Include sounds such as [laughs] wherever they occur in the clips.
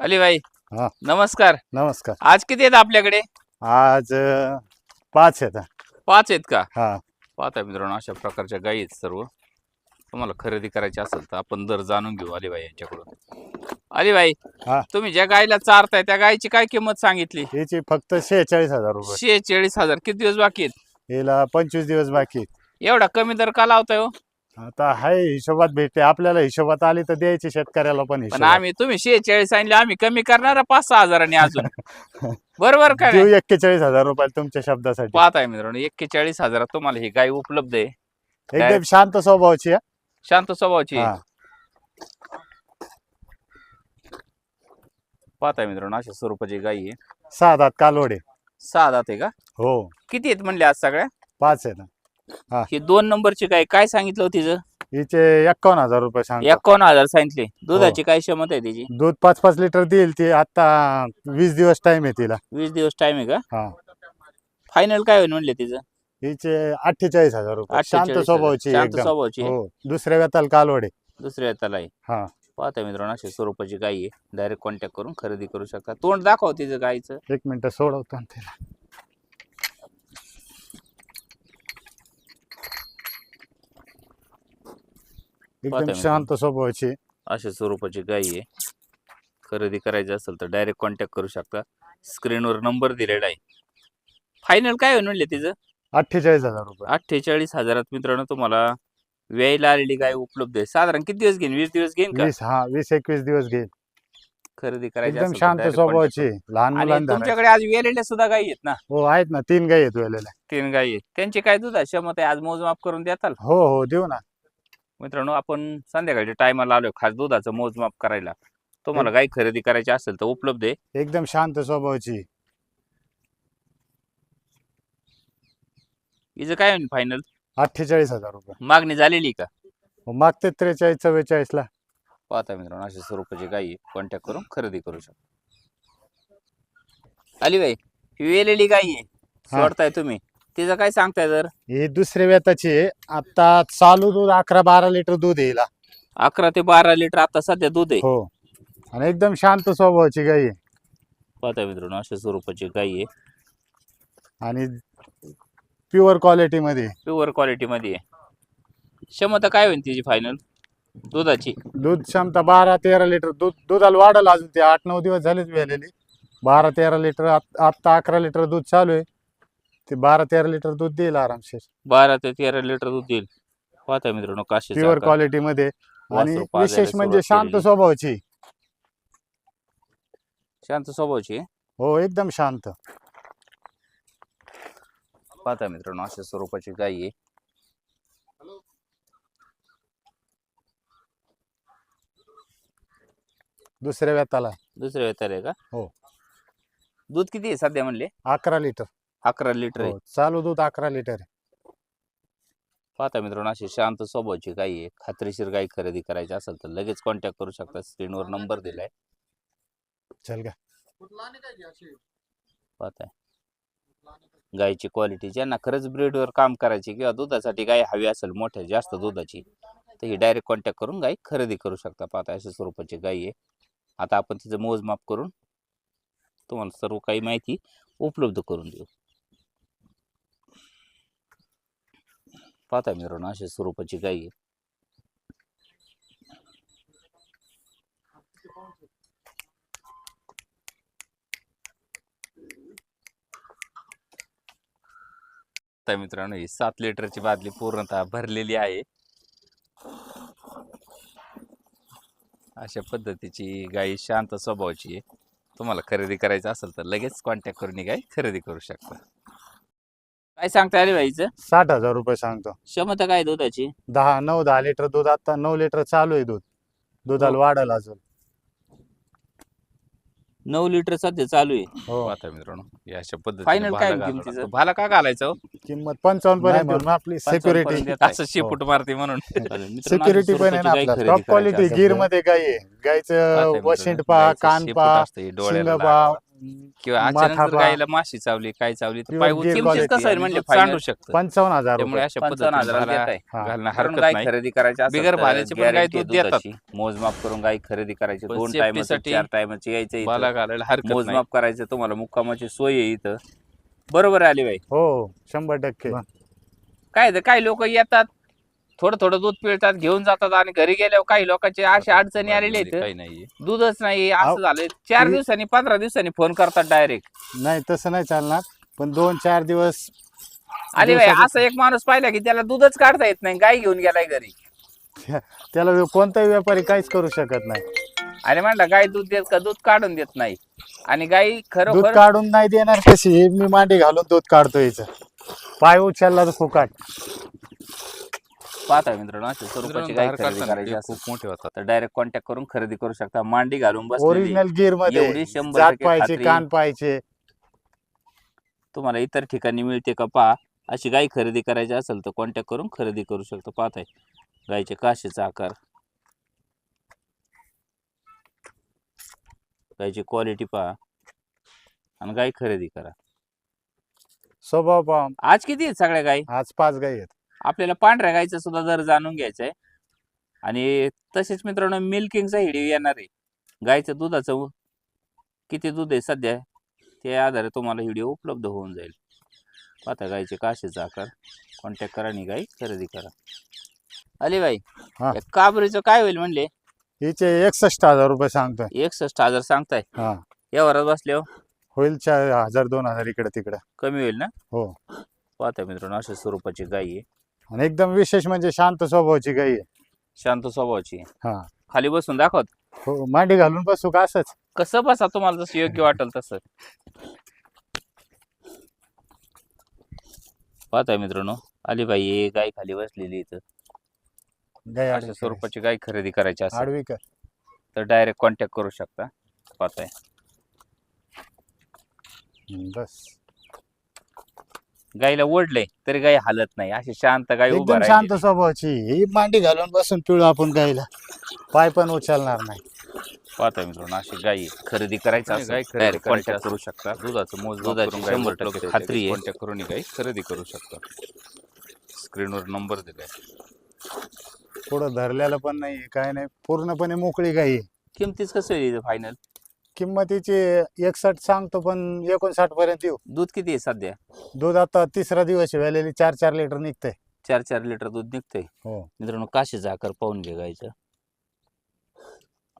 अलीबाई हा. नमस्कार. नमस्कार. आज किती आहेत आपल्याकडे? आज अं, पाच आहेत. पाच आहेत का? हा. पाहता मित्रांनो अशा प्रकारच्या गायी आहेत सर्व. तुम्हाला खरेदी करायची असेल तर आपण दर जाणून घेऊ अलीबाई यांच्याकडून. अलीबाई हा. तुम्ही ज्या गायीला चारताय त्या गायीची काय किंमत सांगितली? याची फक्त शेहेचाळीस हजार रुपये. शेहेचाळीस हजार. किती दिवस बाकी आहेत? याला पंचवीस दिवस बाकी आहेत. एवढा कमी दर का लावताय हो? आता हाय हिशोबात भेटते. आपल्याला हिशोबात आली तर द्यायची शेतकऱ्याला पण पण हिशोबात. आम्ही तुम्ही शेहेचाळीस सांगितले आम्ही कमी करणार पाच सहा हजारांनी अजून. [laughs] बरोबर काय देऊ एक्केचाळीस हजार रुपये तुमच्या शब्दासाठी. पाहताय मित्रांनो एक्केचाळीस हजारात तुम्हाला ही गाय उपलब्ध आहे. एकदम शांत स्वभावाची आहे. शांत स्वभावाची आहे. हा. पाहताय मित्रांनो अशा स्वरूपाची गाय आहे. सहा दात कालवडे. सहा आहे का? हो. किती आहेत म्हणले आज सगळ्या? पाच आहे ना ही. दोन नंबरची गाय काय सांगितलं होतं तिचं? हिचे एक्कावन्न हजार रुपये सांग एकावन्न हजार सांगितले. हो. दुधाची काय क्षमता आहे तिची? दूध पाच पाच लिटर देईल ती आता वीस दिवस टाइम आहे तिला. वीस दिवस टाइम आहे का? हा. फायनल काय होईल म्हणले तिचं? हिचे अठ्ठेचाळीस हजार रुपये. शांत 48,000. स्वभावाची शांत एकदम. स्वभावाची आहे. हो. दुसऱ्या व्यताल कालवडे. दुसऱ्या त्याला आहे. हा. पाहता मित्रांनो अशा स्वरूपाची गाय आहे. डायरेक्ट कॉन्टॅक्ट करून खरेदी करू शकता. तोंड दाखव तिचं गायचं एक मिनिट सोडवतो ना तिला. एकदम शांत स्वभावाची. अशा स्वरूपाची गाय आहे. खरेदी करायची असेल तर डायरेक्ट कॉन्टॅक्ट करू शकता. स्क्रीनवर नंबर दिलेला आहे. फायनल काय होईल म्हणले तिचं? अठ्ठेचाळीस हजार रुपये. अठ्ठेचाळीस हजारात मित्रांनो तुम्हाला व्यायला आलेली गाय उपलब्ध आहे. साधारण किती दिवस घेईन? वीस दिवस घेईन का? वीस हा वीस एकवीस दिवस घेईल खरेदी करायची एकदम असेल तर शांत direct contact स्वभावाची. करा. लहान आणि मुलांना तुमच्याकडे आज वेलेल्या सुद्धा गायी आहेत ना? हो आहेत ना. तीन गाई आहेत वेळेला तीन गायी आहेत. त्यांची काय दूध क्षमता आहे? आज मोजमाप करून देताल? हो हो देऊ ना. मित्रांनो आपण संध्याकाळच्या टायमाला आलोय खास दुधाचं मोजमाप करायला. तुम्हाला गाय खरेदी करायची असेल तर उपलब्ध आहे. एकदम शांत स्वभावाची. हिचं काय होईल फायनल अठ्ठेचाळीस हजार रुपये. मागणी झालेली का? हो, मागते त्रेचाळीस चव्वेचाळीस ला. पाहता मित्रांनो अशा स्वरूपाची गायी कॉन्टॅक्ट करून खरेदी करू शकता. आली बाई ही वेलेली गायी आहे. सोडताय तुम्ही. तिचं काय सांगताय जर? ही दुसऱ्या व्यताची आता चालू दूध अकरा बारा लिटर दूध येईल अकरा ते बारा लिटर आता सध्या दूध आहे. हो. आणि एकदम शांत स्वभावाची गाई आहे. पाहता मित्रांनो अशा स्वरूपाची गायी आहे. आणि प्युअर क्वालिटी मध्ये प्युअर क्वालिटी मध्ये आहे. क्षमता काय होईल तिची फायनल दुधाची? दूध क्षमता बारा तेरा लिटर. दूध दुधाला वाढल अजून ते आठ नऊ दिवस झालेच वेलेली. बारा तेरा लिटर आत- आत्ता अकरा लिटर दूध चालू आहे. ते बारा तेरा लिटर दूध देईल आरामशीर. बारा ते तेरा लिटर दूध देईल. पाहता मित्रांनो काशी प्युअर क्वालिटी मध्ये. आणि वासरू पाजायला विशेष म्हणजे सुरुवात शांत केलेली. स्वभावाची. शांत स्वभावची? आहे. हो एकदम शांत. पाहता मित्रांनो अशा स्वरूपाची गाय आहे. दुसऱ्या व्यताला. दुसऱ्या वेतार आहे का? हो. दूध किती आहे सध्या म्हणले? अकरा लिटर. अकरा लिटर आहे. हो चालू दूध अकरा लिटर आहे. पाहता मित्रांनो अशी शांत स्वभावची गाय आहे. खात्रीशीर गाय खरेदी करायची असेल तर लगेच कॉन्टॅक्ट करू शकता. स्क्रीनवर नंबर दिलाय. चल का पाहताय. गायची क्वालिटी ज्यांना खरंच ब्रीडवर काम करायची किंवा दुधासाठी गाय हवी असेल मोठ्या जास्त दुधाची तर ही डायरेक्ट कॉन्टॅक्ट करून गाय खरेदी करू शकता. पाहता अशा स्वरूपाची गाय आहे. आता आपण तिचं मोजमाप करून तुम्हाला सर्व काही माहिती उपलब्ध करून देऊ. पाहता मित्रांनो अशा स्वरूपाची गाई आहे. मित्रांनो ही सात लिटरची बादली पूर्णतः भरलेली आहे. अशा पद्धतीची गाई शांत स्वभावाची आहे. तुम्हाला खरेदी करायचं असेल तर लगेच कॉन्टॅक्ट करून ही गाय खरेदी करू शकता. काय सांगता आले बाईचं साठ हजार रुपये सांगतो. क्षमता काय दुधाची? दहा नऊ दहा लिटर दूध आता नऊ लिटर चालू आहे दूध. दुधाला हो. वाढल अजून. नऊ लिटर सध्या चालू आहे. हो. पाहता मित्रांनो या अशा पद्धतीने Final काय हो भाला घालावा किमतीचं? लागतो. भाला का घालायचं हो? किंमत पंचावन्न पर्यंत नाही आपली 55 सिक्युरिटी. असं शेपूट मारते म्हणून. सिक्युरिटी पण आहे ना आपला. टॉप क्वालिटी गिरमध्ये गाय आहे. गायचं वशिंड पा कान शेपूट पा असतं, हे डोळ्याला शिंग पा लागावं. किंवा अचानक माथापा. गायला माशी चावली काय चावली तर पाय उचलून quality कसं आहे? म्हणजे final सांडू शकतं. पंचावन्न हजार त्यामुळे रुपये. अशा पंचावन्न हजाराला. हा. घालणं कारण हरकत गाय नाही. खरेदी करायची असेल बिगर तर भाल्याची पण गाय guarantee दूध देतात. दुधाची. मोजमाप करून गाय खरेदी करायची. दोन safety टायमाची साठी चार टायमाची यायचं इथं. बाला घालायला हरकत नाही. मोजमाप करायचं तुम्हाला मुक्कामाची सोय आहे इथं. बरोबर आली बाई हो शंभर टक्के. काय ते काही लोक येतात? थोडं थोडं दूध पिळतात घेऊन जातात आणि घरी गेल्यावर काही लोकांचे अशा अडचणी आहेत. नाहीये दूधच नाही असं झालंय. चार दिवसांनी पंधरा दिवसांनी फोन करतात डायरेक्ट नाही तसं नाही चालणार. पण दोन चार दिवस आली बाई दिवसातून- असं एक माणूस पाहिला की त्याला दूधच काढता येत नाही गाय घेऊन गेलाय घरी. [laughs] त्याला कोणताही व्यापारी काहीच करू शकत नाही. आणि म्हणला गाय दूध देत का? दूध काढून देत नाही. आणि गाय दूध खरोखर काढून नाही देणार कशी? हे मी मांडी घालून दूध काढतो याचं पाय उचलला तर फुकाट. पाहता मित्रांनो अशा स्वरूपाची गाय धार खरेदी करायची ते असेल खूप मोठे होतात. तर डायरेक्ट कॉन्टॅक्ट करून खरेदी करू शकता. मांडी घालून बसलेली ओरिजिनल गिरमध्ये एवढी शंभर जात टक्के पाहिजे खात्री. कान पाहिजे तुम्हाला इतर ठिकाणी मिळते का पहा. अशी गाय खरेदी करायची असेल तर कॉन्टॅक्ट करून खरेदी करू शकतो. पाहताय. गायचे काशीचा आकार. गायची क्वालिटी पहा. आणि गाय खरेदी करा. स्वभाव पहा. आज किती आहेत सगळ्या गाय आज पाच गाई आहेत. आपल्याला पांढऱ्या गायचा सुद्धा दर जाणून घ्यायचा आहे. आणि तसेच मित्रांनो मिल्किंगचा हिडिओ येणार आहे. गायचं दुधाचं किती दूध आहे सध्या त्या आधारे तुम्हाला व्हिडिओ उपलब्ध होऊन जाईल. पाहता गायचे काशीचा आकार. कॉन्टॅक्ट करा आणि गाय खरेदी करा. अली बाई हा. या काबरीचं काय होईल म्हणले? हिचे एकसष्ट हजार रुपये सांगतोय. एकसष्ट हजार सांगताय? हा. यावरच बसल्यावर होईल चार हजार दोन हजार इकडे तिकडे. कमी होईल ना? हो. पाहता मित्रांनो अशा स्वरूपाची गाय आहे. आणि एकदम विशेष म्हणजे शांत स्वभावाची गाई आहे. शांत स्वभावाची. हा. खाली बसून दाखवत? हो मांडी घालून बसू का असंच? कसं बसा तुम्हाला जसं योग्य वाटेल तसं. पाहताय मित्रांनो अलीबाई आहे गाय खाली बसलेली इथं. गाई अशा आडवी स्वरूपाची गाय खरेदी करायची करायची. असेल. आडवी कर. तर डायरेक्ट कॉन्टॅक्ट करू शकता. पाहताय. हम्म, बस. गायला ओढलंय तरी गाय हालत नाही. अशी शांत गाय उभा एकदम शांत स्वभावाची ही मांडी घालून बसून पिळू आपण गाईला. पाय पण उचलणार नाही. पाहताय मित्रांनो अशी गाय खरेदी करायची असेल गाय खरेदी कॉन्टॅक्ट करू शकता. दुधाचं मोज दुधाची शंभर टक्के खात्री आहे. कॉन्टॅक्ट करून गाई खरेदी करू शकता. स्क्रीनवर नंबर दिलाय पुढं धरलेलं पण नाही काय नाही. पूर्णपणे मोकळी गाई आहे. किमतीच कसं फायनल? किंमतीची एकसठ सांगतो पण एकोणसाठ पर्यंत येऊ. दूध किती आहे सध्या? दूध आता तिसरा दिवस आहे, व्यालेली चार चार लिटर निघतंय. चार चार लिटर दूध निघतंय? हो. मित्रांनो काशीचा आकार पाहून घे गायचं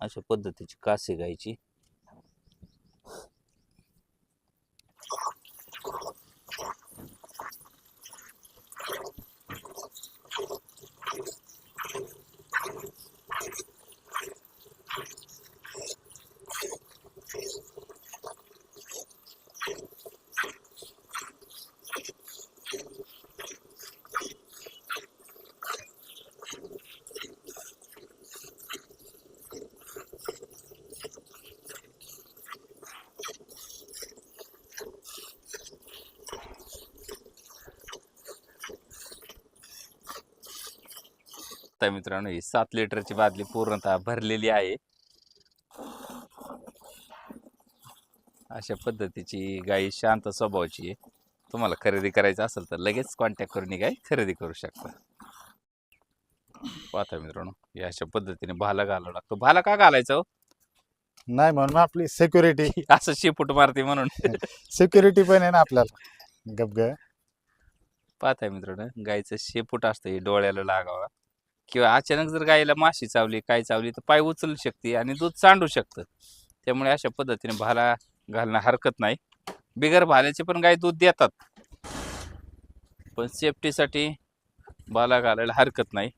अशा पद्धतीची काशी गायची तर मित्रांनो ही सात लिटरची बादली पूर्णतः भरलेली आहे. अशा पद्धतीची गाई शांत स्वभावाची आहे. तुम्हाला खरेदी करायचं असेल तर लगेच कॉन्टॅक्ट करून ही गाय खरेदी करू शकता. पाहता मित्रांनो हे अशा पद्धतीने भाला घालावा लागतो. भाला का घालायचा हो? नाही म्हणून आपली सिक्युरिटी [laughs] असं शेपूट मारते म्हणून. सिक्युरिटी पण आहे ना आपल्याला. गप पाहताय मित्रांनो गायचं शेपूट असतं हे डोळ्याला लागावा. किंवा अचानक जर गायला माशी चावली काय चावली तर पाय उचलू शकते आणि दूध सांडू शकतं. त्यामुळे अशा पद्धतीने भाला घालणं हरकत नाही. बिगर भाल्याचे पण गाय दूध देतात. पण सेफ्टीसाठी भाला घालायला हरकत नाही.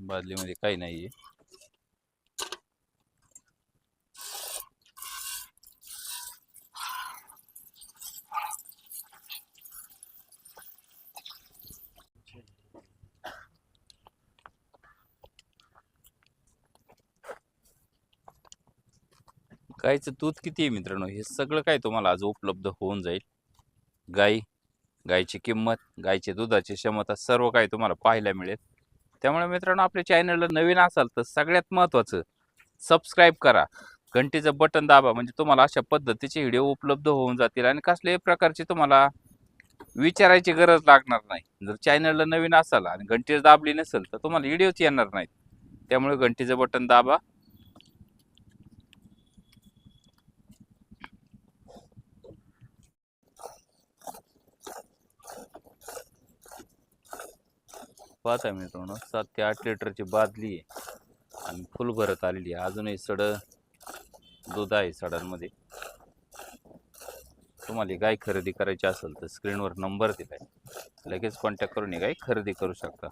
बादलीमध्ये काही नाहीये. गाईचं दूध किती आहे मित्रांनो? हे सगळं काय तुम्हाला आज उपलब्ध होऊन जाईल. गाई गायची किंमत गायची दुधाची क्षमता सर्व काही तुम्हाला पाहायला मिळेल. त्यामुळे मित्रांनो आपल्या चॅनलला नवीन असाल तर सगळ्यात महत्त्वाचं सबस्क्राईब करा. घंटीचं बटन दाबा म्हणजे तुम्हाला अशा पद्धतीचे व्हिडिओ उपलब्ध होऊन जातील आणि कसल्याही प्रकारची तुम्हाला विचारायची गरज लागणार नाही. जर चॅनलला नवीन असाल आणि घंटी दाबली नसेल तर तुम्हाला व्हिडिओच येणार नाहीत. त्यामुळे घंटीचं बटन दाबा. पाहता मित्रांनो. सात ते आठ लिटरची बादली आहे. आणि फुल भरत आलेली आहे. अजूनही सड दूध आहे सडांमध्ये. तुम्हाला गाय खरेदी करायची असेल तर स्क्रीनवर नंबर दिलाय. लगेच कॉन्टॅक्ट करून गाय खरेदी करू शकता.